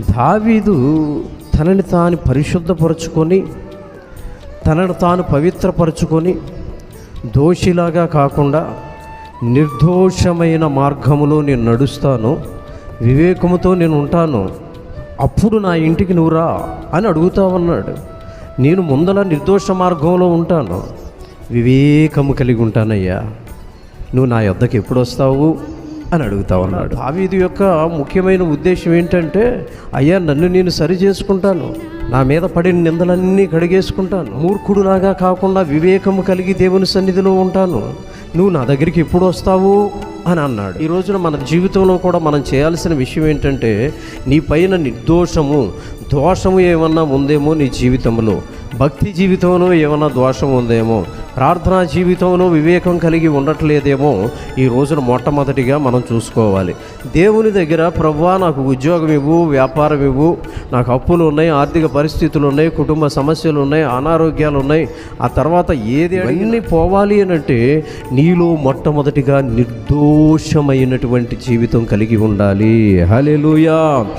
దావీదు తనని తాను పరిశుద్ధపరచుకొని తనను తాను పవిత్రపరచుకొని దోషిలాగా కాకుండా నిర్దోషమైన మార్గములో నేను నడుస్తాను వివేకముతో నేను ఉంటాను. అప్పుడు నా ఇంటికి నువ్వు రా అని అడుగుతావన్నాడు నేను ముందల నిర్దోష మార్గంలో ఉంటాను. వివేకము కలిగి ఉంటానయ్యా. నువ్వు నా యొద్దకు ఎప్పుడు వస్తావు? అని అడుగుతా ఉన్నాడు. దావీదు యొక్క ముఖ్యమైన ఉద్దేశం ఏంటంటే అయ్యా నన్ను నేను సరి చేసుకుంటాను. నా మీద పడిన నిందలన్నీ కడిగేసుకుంటాను. మూర్ఖుడులాగా కాకుండా వివేకము కలిగి దేవుని సన్నిధిలో ఉంటాను. నువ్వు నా దగ్గరికి ఎప్పుడు వస్తావు? అని అన్నాడు. ఈ రోజున మన జీవితంలో కూడా మనం చేయాల్సిన విషయం ఏంటంటే నీ పైన నిర్దోషము దోషము ఏమన్నా ఉందేమో నీ జీవితంలో. భక్తి జీవితంలో ఏమన్నా దోషం ఉందేమో. ప్రార్థనా జీవితంలో వివేకం కలిగి ఉండట్లేదేమో ఈ రోజున మొట్టమొదటిగా మనం చూసుకోవాలి. దేవుని దగ్గర ప్రవ్వా నాకు ఉద్యోగం ఇవ్వు వ్యాపారం ఇవ్వు నాకు అప్పులు ఉన్నాయి ఆర్థిక పరిస్థితులు ఉన్నాయి కుటుంబ సమస్యలు ఉన్నాయి అనారోగ్యాలు ఉన్నాయి ఆ తర్వాత ఏది అన్నీ పోవాలి అని అంటే నీలో మొట్టమొదటిగా నిర్దోషమైనటువంటి జీవితం కలిగి ఉండాలి. హలెలుయా